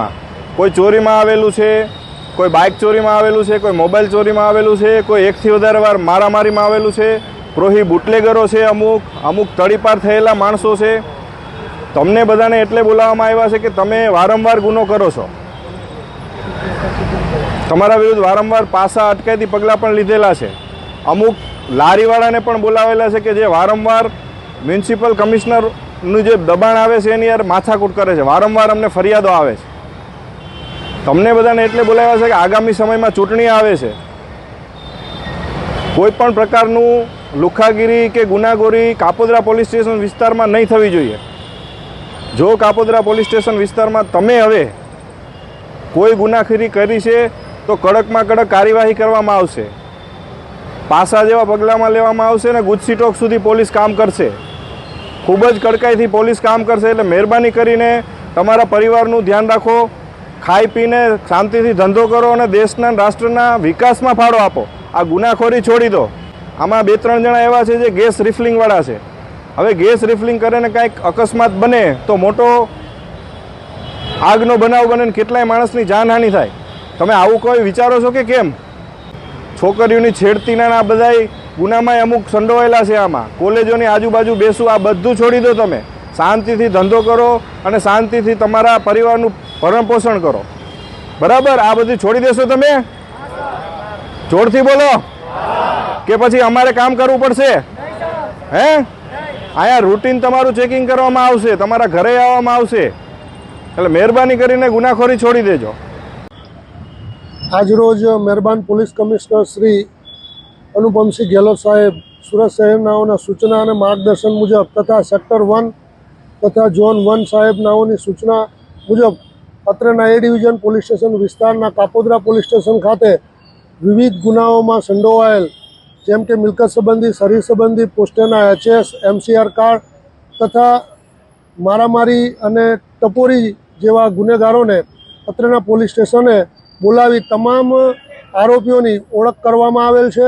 વિસ્તારમાં કોઈ ચોરીમાં આવેલું છે? કોઈ બાઇક ચોરીમાં આવેલું છે? કોઈ મોબાઈલ ચોરીમાં આવેલું છે? કોઈ એકથી વધારે વાર મારામારીમાં આવેલું છે? પ્રોહી બુટલેગરો છે અમુક? અમુક તળીપાર થયેલા માણસો છે? તમને બધાને એટલે બોલાવવામાં આવ્યા છે કે તમે વારંવાર ગુનો કરો છો? તમારા વિરુદ્ધ વારંવાર પાસા અટકાયતી પગલાં પણ લીધેલા છે. અમુક લારીવાળાને પણ બોલાવેલા છે કે જે વારંવાર મ્યુનિસિપલ કમિશનરનું જે દબાણ આવે છે એની યાર માથાકૂટ કરે છે. વારંવાર અમને ફરિયાદો આવે છે. તમને બધાને એટલે બોલાવ્યા છે કે આગામી સમયમાં ચૂંટણી આવે છે. કોઈ પણ પ્રકારનું લુખાગીરી કે ગુનાગોરી કાપોદરા પોલીસ સ્ટેશન વિસ્તારમાં નહીં થવી જોઈએ. જો કાપોદરા પોલીસ સ્ટેશન વિસ્તારમાં તમે હવે કોઈ ગુનાખીરી કરી છે, તો કડકમાં કડક કાર્યવાહી કરવામાં આવશે. પાસા જેવા પગલાંમાં લેવામાં આવશે અને ગુજસીટોક સુધી પોલીસ કામ કરશે. ખૂબ જ કડકાઈથી પોલીસ કામ કરશે એટલે મહેરબાની કરીને તમારા પરિવારનું ધ્યાન રાખો. ખાઈ પીને શાંતિથી ધંધો કરો અને દેશના રાષ્ટ્રના વિકાસમાં ફાળો આપો. આ ગુનાખોરી છોડી દો. આમાં બે ત્રણ જણા એવા છે જે ગેસ રિફિલિંગવાળા છે. હવે ગેસ રિફિલિંગ કરીને કાંઈક અકસ્માત બને તો મોટો આગનો બનાવ બને કેટલાય માણસની જાનહાનિ થાય. તમે આવું કોઈ વિચારો છો કે કેમ? છોકરીઓની છેડતીના આ બધાય ગુનામાં અમુક સંડોવાયેલા છે આમાં. કોલેજોની આજુબાજુ બેસું, આ બધું છોડી દો તમે. શાંતિથી ધંધો કરો અને શાંતિથી તમારા પરિવારનું ભરણ પોષણ કરો. બરાબર? આ બધું છોડી દેશો તમે? જોરથી બોલો. કે પછી અમારે કામ કરવું પડશે? હે? અહીંયા રૂટીન તમારું ચેકિંગ કરવામાં આવશે, તમારા ઘરે આવવામાં આવશે. એટલે મહેરબાની કરીને ગુનાખોરી છોડી દેજો. આજરોજ મહેરબાન પોલીસ કમિશનર શ્રી અનુપમસિંહ ગેહલોત સાહેબ સુરત શહેરનાઓના સૂચના અને માર્ગદર્શન મુજબ તથા સેક્ટર વન તથા ઝોન વન સાહેબનાઓની સૂચના મુજબ અત્રેના એ ડિવિઝન પોલીસ સ્ટેશન વિસ્તારના કાપોદરા પોલીસ સ્ટેશન ખાતે વિવિધ ગુનાઓમાં સંડોવાયેલ, જેમ કે મિલકત સંબંધી, શરીર સંબંધી પોસ્ટરના એચએસ, એમસીઆર કાર્ડ તથા મારામારી અને ટપોરી જેવા ગુનેગારોને અત્રેના પોલીસ સ્ટેશને બોલાવી તમામ આરોપીઓની ઓળખ કરવામાં આવેલ છે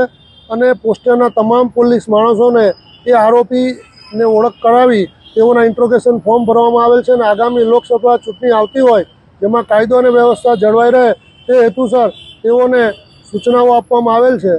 અને પોસ્ટરના તમામ પોલીસ માણસોને એ આરોપીને ઓળખ કરાવી તેઓના ઇન્ટ્રોગેશન ફોર્મ ભરવામાં આવેલ છે અને આગામી લોકસભા ચૂંટણી આવતી હોય જેમાં કાયદો અને વ્યવસ્થા જળવાઈ રહે તે હેતુસર તેઓને સૂચનાઓ આપવામાં આવેલ છે.